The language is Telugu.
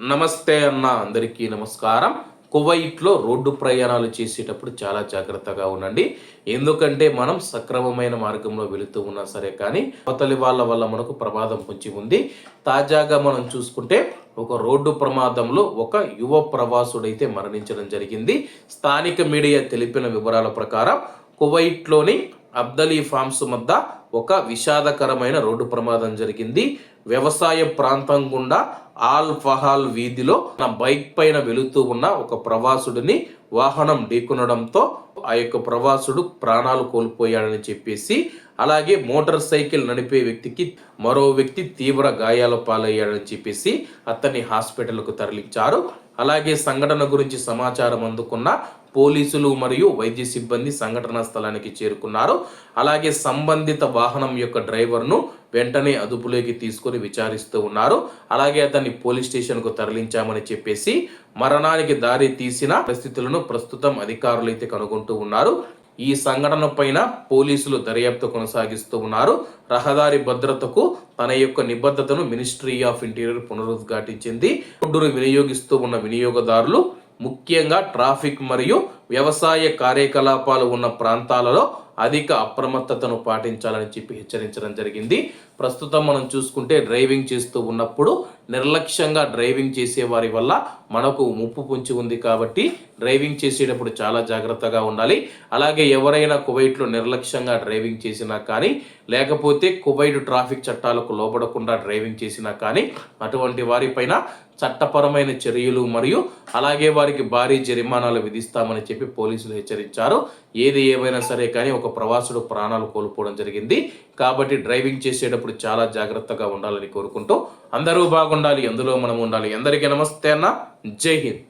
నమస్తే అన్న అందరికీ నమస్కారం. కువైట్లో రోడ్డు ప్రయాణాలు చేసేటప్పుడు చాలా జాగ్రత్తగా ఉండండి. ఎందుకంటే మనం సక్రమమైన మార్గంలో వెళుతూ ఉన్నా సరే కానీ అవతలి వాళ్ళ వల్ల మనకు ప్రమాదం పొంచి ఉంది. తాజాగా మనం చూసుకుంటే ఒక రోడ్డు ప్రమాదంలో ఒక యువ ప్రవాసుడైతే మరణించడం జరిగింది. స్థానిక మీడియా తెలిపిన వివరాల ప్రకారం కువైట్లోని అబ్దలీ ఫామ్స్ మధ్య ఒక విషాదకరమైన రోడ్డు ప్రమాదం జరిగింది. వ్యవసాయ ప్రాంతం గుండా ఆల్ ఫహాల్ వీధిలో నా బైక్ పైన వెళుతూ ఉన్న ఒక ప్రవాసుడిని వాహనం ఢీకొనడంతో ఆ యొక్క ప్రవాసుడు ప్రాణాలు కోల్పోయాడని చెప్పేసి అలాగే మోటార్ సైకిల్ నడిపే వ్యక్తికి మరో వ్యక్తి తీవ్ర గాయాల పాలయ్యాడని చెప్పేసి అతన్ని హాస్పిటల్కు తరలించారు. అలాగే సంఘటన గురించి సమాచారం అందుకున్న పోలీసులు మరియు వైద్య సిబ్బంది సంఘటనా స్థలానికి చేరుకున్నారు. అలాగే సంబంధిత వాహనం యొక్క డ్రైవర్ను వెంటనే అదుపులోకి తీసుకొని విచారిస్తూ ఉన్నారు. అలాగే అతన్ని పోలీస్ స్టేషన్కు తరలించామని చెప్పేసి మరణానికి దారి తీసిన పరిస్థితులను ప్రస్తుతం అధికారులు అయితే కనుగొంటూ ఉన్నారు. ఈ సంఘటన పైన పోలీసులు దర్యాప్తు కొనసాగిస్తూ ఉన్నారు. రహదారి భద్రతకు తన యొక్క నిబద్ధతను మినిస్ట్రీ ఆఫ్ ఇంటీరియర్ పునరుద్ఘాటించింది. రోడ్డును వినియోగిస్తూ ఉన్న వినియోగదారులు ముఖ్యంగా ట్రాఫిక్ మరియు వ్యవసాయ కార్యకలాపాలు ఉన్న ప్రాంతాలలో అధిక అప్రమత్తతను పాటించాలని చెప్పి హెచ్చరించడం జరిగింది. ప్రస్తుతం మనం చూసుకుంటే డ్రైవింగ్ చేస్తూ ఉన్నప్పుడు నిర్లక్ష్యంగా డ్రైవింగ్ చేసే వారి వల్ల మనకు ముప్పు పుంచి ఉంది కాబట్టి డ్రైవింగ్ చేసేటప్పుడు చాలా జాగ్రత్తగా ఉండాలి. అలాగే ఎవరైనా కువైట్లో నిర్లక్ష్యంగా డ్రైవింగ్ చేసినా కానీ లేకపోతే కువైట్ ట్రాఫిక్ చట్టాలకు లోపడకుండా డ్రైవింగ్ చేసినా కానీ అటువంటి వారిపైన చట్టపరమైన చర్యలు మరియు అలాగే వారికి భారీ జరిమానాలు విధిస్తామని చెప్పి పోలీసులు హెచ్చరించారు. ఏది ఏమైనా సరే కానీ ఒక ప్రవాసుడు ప్రాణాలు కోల్పోవడం జరిగింది. కాబట్టి డ్రైవింగ్ చేసేటప్పుడు చాలా జాగ్రత్తగా ఉండాలని కోరుకుంటూ అందరూ బాగుండాలి ఎందులో మనం ఉండాలి. ఎందరికీ నమస్తే అన్న. జై హింద్.